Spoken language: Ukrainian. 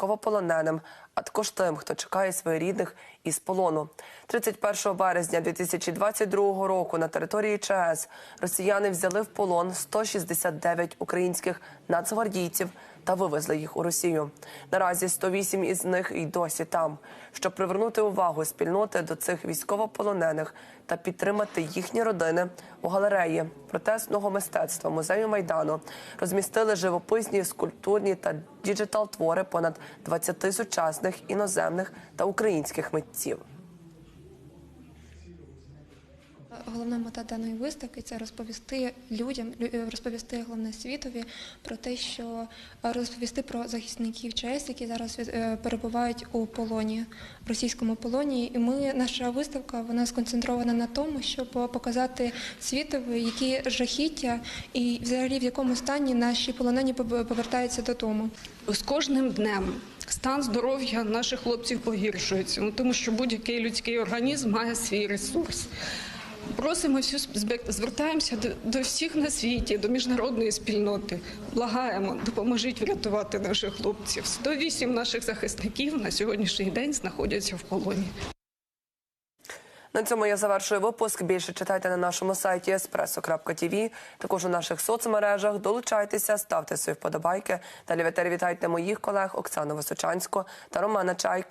військовополоненим, а також тим, хто чекає своїх рідних із полону. 31 березня 2022 року на території ЧАЕС росіяни взяли в полон 169 українських нацгвардійців та вивезли їх у Росію. Наразі 108 із них і досі там. Щоб привернути увагу спільноти до цих військовополонених та підтримати їхні родини у галереї протестного мистецтва музею майдану розмістили живописні, скульптурні та діджитал твори понад 20 сучасних іноземних та українських митців. Головна мета даної виставки це розповісти людям, лю- розповісти головне світові про те, що е, розповісти про захисників ЧАЕС, які зараз е, перебувають у полоні, в російському полоні. І ми, наша виставка, вона сконцентрована на тому, щоб показати світові, які жахіття і взагалі в якому стані наші полонені пов- повертаються додому. З кожним днем стан здоров'я наших хлопців погіршується, ну, тому що будь-який людський організм має свій ресурс. Просимо всю звертаємося до, до всіх на світі, до міжнародної спільноти. Благаємо, допоможіть врятувати наших хлопців. 108 наших захисників на сьогоднішній день знаходяться в полоні. На цьому я завершую випуск. Більше читайте на нашому сайті espresso.tv, також у наших соцмережах. Долучайтеся, ставте свої вподобайки. Далі в вітайте моїх колег Оксану Височанську та Романа Чайко.